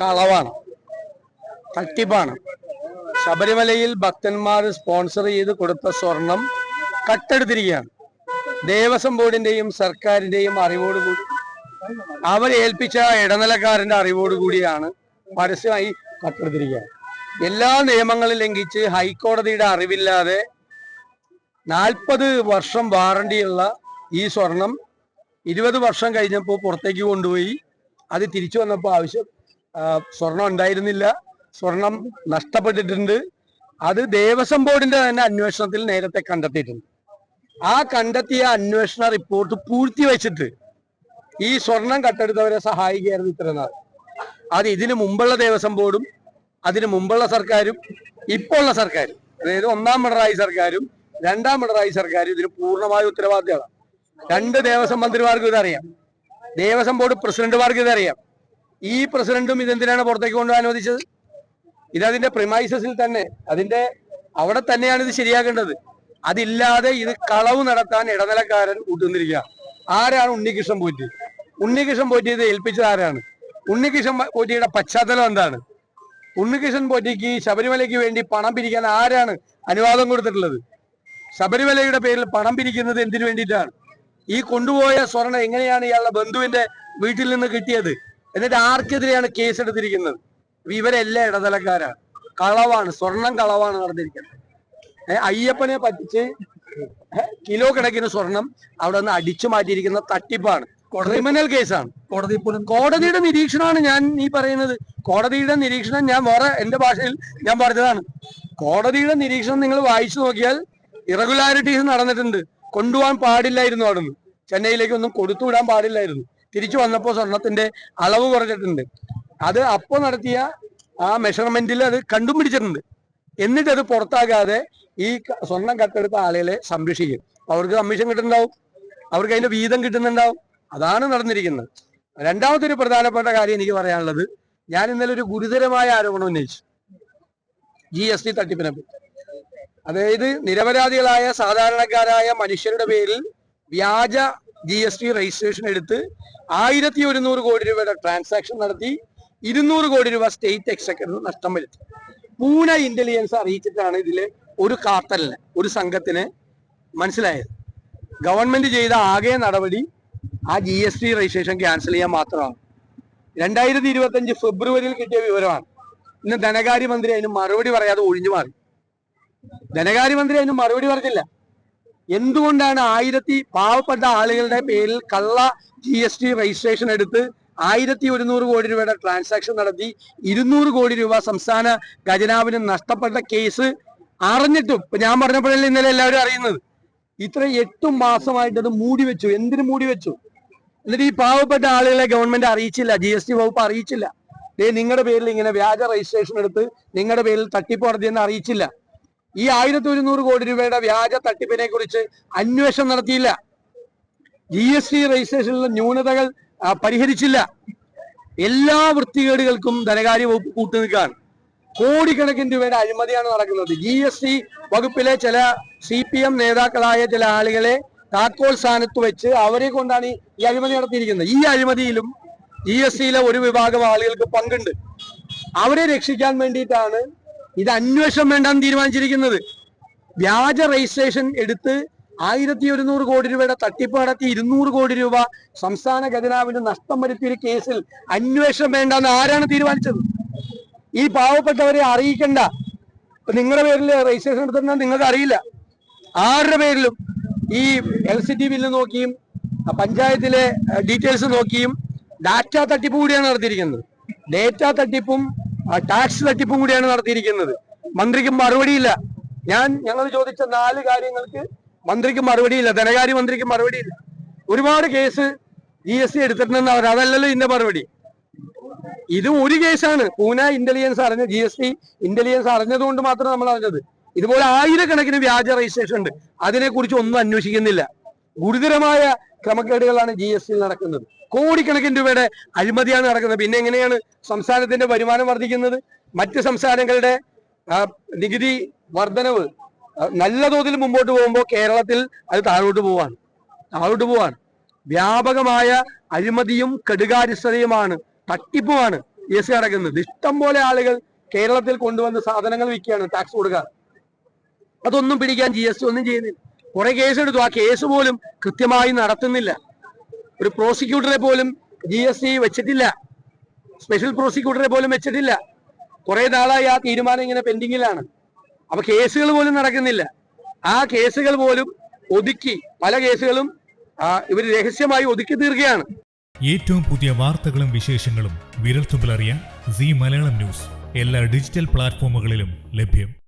കളവാണ്. തട്ടിപ്പാണ്. ശബരിമലയിൽ ഭക്തന്മാർ സ്പോൺസർ ചെയ്ത് കൊടുത്ത സ്വർണം കട്ടെടുത്തിരിക്കുകയാണ്. ദേവസ്വം ബോർഡിന്റെയും സർക്കാരിന്റെയും അറിവോടുകൂടി അവരെ ഏൽപ്പിച്ച ഇടനിലക്കാരന്റെ അറിവോടുകൂടിയാണ് പരസ്യമായി കട്ടെടുത്തിരിക്കുക എല്ലാ നിയമങ്ങളും ലംഘിച്ച് ഹൈക്കോടതിയുടെ അറിവില്ലാതെ നാൽപ്പത് വർഷം വാറണ്ടിയുള്ള ഈ സ്വർണം ഇരുപത് വർഷം കഴിഞ്ഞപ്പോൾ പുറത്തേക്ക് കൊണ്ടുപോയി. അത് തിരിച്ചു വന്നപ്പോൾ ആവശ്യം സ്വർണം ഉണ്ടായിരുന്നില്ല. സ്വർണം നഷ്ടപ്പെട്ടിട്ടുണ്ട്. അത് ദേവസ്വം ബോർഡിന്റെ തന്നെ അന്വേഷണത്തിൽ നേരത്തെ കണ്ടെത്തിയിട്ടുണ്ട്. ആ കണ്ടെത്തിയ അന്വേഷണ റിപ്പോർട്ട് പൂഴ്ത്തിവെച്ചിട്ട് ഈ സ്വർണം കട്ടെടുത്തവരെ സഹായിക്കുകയായിരുന്നു ഇത്രനാൾ അത് ഇതിനു മുമ്പുള്ള ദേവസ്വം ബോർഡും അതിനു മുമ്പുള്ള സർക്കാരും ഇപ്പോൾ ഉള്ള സർക്കാരും അതായത് ഒന്നാം പിണറായി സർക്കാരും രണ്ടാം പിണറായി സർക്കാരും ഇതിന് പൂർണമായ ഉത്തരവാദിത്തമാണ് രണ്ട് ദേവസ്വം മന്ത്രിമാർക്കും ഇതറിയാം. ദേവസ്വം ബോർഡ് പ്രസിഡന്റുമാർക്കും ഇതറിയാം. ഈ പ്രസിഡന്റും ഇതെന്തിനാണ് പുറത്തേക്ക് കൊണ്ടുപോകാൻ അനുവദിച്ചത്? അതിന്റെ പ്രിമൈസസിൽ തന്നെ അതിന്റെ അവിടെ തന്നെയാണ് ഇത് ശരിയാക്കേണ്ടത് അതില്ലാതെ ഇത് കളവ് നടത്താൻ ഇടനിലക്കാരൻ കൂട്ടുന്നിരിക്കുക ആരാണ് ഉണ്ണികൃഷ്ണൻ പോറ്റി? ഉണ്ണികൃഷ്ണൻ പോറ്റി ഇത് ഏൽപ്പിച്ചത് ആരാണ്? ഉണ്ണികൃഷ്ണൻ പോറ്റിയുടെ പശ്ചാത്തലം എന്താണ്? ഉണ്ണികൃഷ്ണൻ പോറ്റിക്ക് ശബരിമലയ്ക്ക് വേണ്ടി പണം പിരിക്കാൻ ആരാണ് അനുവാദം കൊടുത്തിട്ടുള്ളത്? ശബരിമലയുടെ പേരിൽ പണം പിരിക്കുന്നത് എന്തിനു വേണ്ടിയിട്ടാണ്? ഈ കൊണ്ടുപോയ സ്വർണം എങ്ങനെയാണ് ഇയാളുടെ ബന്ധുവിന്റെ വീട്ടിൽ നിന്ന് കിട്ടിയത്? എന്നിട്ട് ആർക്കെതിരെയാണ് കേസ് എടുത്തിരിക്കുന്നത് ഇവരെല്ലാം ഇടനിലക്കാരാണ് കളവാണ് സ്വർണം കളവാണ് നടന്നിരിക്കുന്നത്. അയ്യപ്പനെ പറ്റിച്ച് കിലോ കണക്കിന് സ്വർണം അവിടെ നിന്ന് അടിച്ചു മാറ്റിയിരിക്കുന്ന തട്ടിപ്പാണ്. ക്രിമിനൽ കേസാണ്. കോടതി പോലും കോടതിയുടെ നിരീക്ഷണമാണ് ഞാൻ ഈ പറയുന്നത്. കോടതിയുടെ നിരീക്ഷണം ഞാൻ വേറെ എന്റെ ഭാഷയിൽ ഞാൻ പറഞ്ഞതാണ്. കോടതിയുടെ നിരീക്ഷണം നിങ്ങൾ വായിച്ചു നോക്കിയാൽ ഇറഗുലാരിറ്റീസ് നടന്നിട്ടുണ്ട്. കൊണ്ടുപോകാൻ പാടില്ലായിരുന്നു അവിടുന്ന്. ചെന്നൈയിലേക്ക് ഒന്നും കൊടുത്തുവിടാൻ പാടില്ലായിരുന്നു. തിരിച്ചു വന്നപ്പോൾ സ്വർണത്തിന്റെ അളവ് കുറഞ്ഞിട്ടുണ്ട്. അത് അപ്പോൾ നടത്തിയ ആ മെഷർമെന്റിൽ അത് കണ്ടുപിടിച്ചിട്ടുണ്ട്. എന്നിട്ട് അത് പുറത്താകാതെ ഈ സ്വർണം കട്ടെടുത്ത ആളുകളെ സംരക്ഷിക്കും. അവർക്ക് കമ്മീഷൻ കിട്ടുന്നുണ്ടാവും. അവർക്ക് അതിന്റെ വീതം കിട്ടുന്നുണ്ടാവും. അതാണ് നടന്നിരിക്കുന്നത്. രണ്ടാമത്തെ ഒരു പ്രധാനപ്പെട്ട കാര്യം എനിക്ക് പറയാനുള്ളത് ഞാൻ ഇന്നലെ ഒരു ഗുരുതരമായ ആരോപണം ഉന്നയിച്ചു. ജി എസ് ടി തട്ടിപ്പിനെ അതായത് നിരപരാധികളായ സാധാരണക്കാരായ മനുഷ്യരുടെ പേരിൽ വ്യാജ ജി എസ് ടി രജിസ്ട്രേഷൻ എടുത്ത് ആയിരത്തി ഒരുന്നൂറ് കോടി രൂപയുടെ ട്രാൻസാക്ഷൻ നടത്തി ഇരുന്നൂറ് കോടി രൂപ സ്റ്റേറ്റ് എക്സക്കറിന് നഷ്ടം വരുത്തി. പൂന ഇന്റലിജൻസ് അറിയിച്ചിട്ടാണ് ഇതിലെ ഒരു കാർട്ടലിന് ഒരു സംഘത്തിന് മനസ്സിലായത്. ഗവൺമെന്റ് ചെയ്ത ആകെ നടപടി ആ G S T registration cancel ചെയ്യാൻ മാത്രമാണ്. രണ്ടായിരത്തി ഇരുപത്തി അഞ്ച് ഫെബ്രുവരിയിൽ കിട്ടിയ വിവരമാണ്. ഇന്ന് ധനകാര്യമന്ത്രി അതിന് മറുപടി പറയാതെ ഒഴിഞ്ഞു മാറി. ധനകാര്യമന്ത്രി അതിന് മറുപടി പറഞ്ഞില്ല. എന്തുകൊണ്ടാണ് ആയിരത്തി പാവപ്പെട്ട ആളുകളുടെ പേരിൽ കള്ള ജി എസ് ടി രജിസ്ട്രേഷൻ എടുത്ത് ആയിരത്തി ഒരുന്നൂറ് കോടി രൂപയുടെ ട്രാൻസാക്ഷൻ നടത്തി ഇരുന്നൂറ് കോടി രൂപ സംസ്ഥാന ഖജനാവിന് നഷ്ടപ്പെട്ട കേസ് അറിഞ്ഞിട്ടും ഞാൻ പറഞ്ഞപ്പോഴല്ലേ ഇന്നലെ എല്ലാവരും അറിയുന്നത്. ഇത്ര എട്ടു മാസമായിട്ട് അത് മൂടി വെച്ചു. എന്തിനു മൂടി വെച്ചു? എന്നിട്ട് ഈ പാവപ്പെട്ട ആളുകളെ ഗവൺമെന്റ് അറിയിച്ചില്ല ജി എസ് ടി വകുപ്പ് അറിയിച്ചില്ല. ദേ നിങ്ങളുടെ പേരിൽ ഇങ്ങനെ വ്യാജ രജിസ്ട്രേഷൻ എടുത്ത് നിങ്ങളുടെ പേരിൽ തട്ടിപ്പ് നടത്തിയെന്ന് അറിയിച്ചില്ല. ഈ ആയിരത്തി ഒരുന്നൂറ് കോടി രൂപയുടെ വ്യാജ തട്ടിപ്പിനെ കുറിച്ച് അന്വേഷണം നടത്തിയില്ല. ജി എസ് ടി രജിസ്ട്രേഷനിലെ ന്യൂനതകൾ പരിഹരിച്ചില്ല. എല്ലാ വൃത്തികേടുകൾക്കും ധനകാര്യ വകുപ്പ് കൂട്ടുനിൽക്കുകയാണ്. കോടിക്കണക്കിന് രൂപയുടെ അഴിമതിയാണ് നടക്കുന്നത്. ജി എസ് ടി വകുപ്പിലെ ചില സി പി എം നേതാക്കളായ ചില ആളുകളെ താക്കോൽ സ്ഥാനത്ത് വെച്ച് അവരെ കൊണ്ടാണ് ഈ- അഴിമതി നടത്തിയിരിക്കുന്നത്. ഈ അഴിമതിയിലും ജി എസ് ടിയിലെ ഒരു വിഭാഗം ആളുകൾക്ക് പങ്കുണ്ട്. അവരെ രക്ഷിക്കാൻ വേണ്ടിയിട്ടാണ് ഇത് അന്വേഷണം വേണ്ടാന്ന് തീരുമാനിച്ചിരിക്കുന്നത്. വ്യാജ രജിസ്ട്രേഷൻ എടുത്ത് ആയിരത്തി ഒരുന്നൂറ് കോടി രൂപയുടെ തട്ടിപ്പ് നടത്തി ഇരുന്നൂറ് കോടി രൂപ സംസ്ഥാന ഖജനാവിന് നഷ്ടം വരുത്തിയ കേസിൽ അന്വേഷണം വേണ്ട എന്ന് ആരാണ് തീരുമാനിച്ചത്? ഈ പാവപ്പെട്ടവരെ അറിയിക്കണ്ട. നിങ്ങളുടെ പേരിൽ രജിസ്ട്രേഷൻ എടുത്തിട്ടുണ്ടെന്ന് നിങ്ങൾക്ക് അറിയില്ല. ആരുടെ പേരിലും ഈ എൽ സി ടി ബില്ല് നോക്കിയും പഞ്ചായത്തിലെ ഡീറ്റെയിൽസ് നോക്കിയും ഡാറ്റ തട്ടിപ്പ് കൂടിയാണ് നടത്തിയിരിക്കുന്നത്. ഡേറ്റ തട്ടിപ്പും ടാക്സ് തട്ടിപ്പും കൂടിയാണ് നടത്തിയിരിക്കുന്നത്. മന്ത്രിക്ക് മറുപടിയില്ല. ഞാൻ ഞങ്ങൾ ചോദിച്ച നാല് കാര്യങ്ങൾക്ക് മന്ത്രിക്ക് മറുപടിയില്ല ധനകാര്യ മന്ത്രിക്ക് മറുപടിയില്ല. ഒരുപാട് കേസ് ജി എസ് ടി എടുത്തിട്ടുണ്ടെന്ന് അവർ അതല്ലല്ലോ ഇതിന്റെ മറുപടി. ഇത് ഒരു കേസാണ്. പൂന ഇന്റലിജൻസ് അറിഞ്ഞ ജി എസ് ടി ഇന്റലിജൻസ് അറിഞ്ഞതുകൊണ്ട് മാത്രം നമ്മൾ അറിഞ്ഞത്. ഇതുപോലെ ആയിരക്കണക്കിന് വ്യാജ രജിസ്ട്രേഷൻ ഉണ്ട്. അതിനെക്കുറിച്ച് ഒന്നും അന്വേഷിക്കുന്നില്ല. ഗുരുതരമായ ക്രമക്കേടുകളാണ് ജി എസ് ടിയിൽ നടക്കുന്നത്. കോടിക്കണക്കിന് രൂപയുടെ അഴിമതിയാണ് നടക്കുന്നത്. പിന്നെ എങ്ങനെയാണ് സംസ്ഥാനത്തിന്റെ വരുമാനം വർദ്ധിക്കുന്നത്? മറ്റ് സംസ്ഥാനങ്ങളുടെ നികുതി വർധനവ് നല്ല തോതിൽ മുമ്പോട്ട് പോകുമ്പോൾ കേരളത്തിൽ അത് താഴോട്ട് പോവാണ്. താഴോട്ട് പോവാണ്. വ്യാപകമായ അഴിമതിയും കെടുകാരിസ്ഥതയുമാണ് തട്ടിപ്പുമാണ് ജി എസ് ടി അടക്കുന്നത് ഇഷ്ടം പോലെ ആളുകൾ കേരളത്തിൽ കൊണ്ടുവന്ന് സാധനങ്ങൾ വിൽക്കുകയാണ് ടാക്സ് കൊടുക്കുക അതൊന്നും പിടിക്കാൻ ജി എസ് ടി ഒന്നും ചെയ്യുന്നില്ല. കുറെ കേസ് എടുത്തു. ആ കേസ് പോലും കൃത്യമായി നടത്തുന്നില്ല. ഒരു പ്രോസിക്യൂട്ടറെ പോലും ജി എസ് ടി വെച്ചിട്ടില്ല. സ്പെഷ്യൽ പ്രോസിക്യൂട്ടറെ പോലും വെച്ചിട്ടില്ല. കുറെ നാളായി ആ തീരുമാനം ഇങ്ങനെ പെൻഡിങ്ങിലാണ് അപ്പൊ കേസുകൾ പോലും നടക്കുന്നില്ല. ആ കേസുകൾ പോലും ഒതുക്കി പല കേസുകളും ഇവർ രഹസ്യമായി ഒതുക്കി തീർക്കുകയാണ്. ഏറ്റവും പുതിയ വാർത്തകളും വിശേഷങ്ങളും വിരൽത്തുമ്പിലറിയാൻ സി മലയാളം ന്യൂസ്. എല്ലാ ഡിജിറ്റൽ പ്ലാറ്റ്ഫോമുകളിലും ലഭ്യം.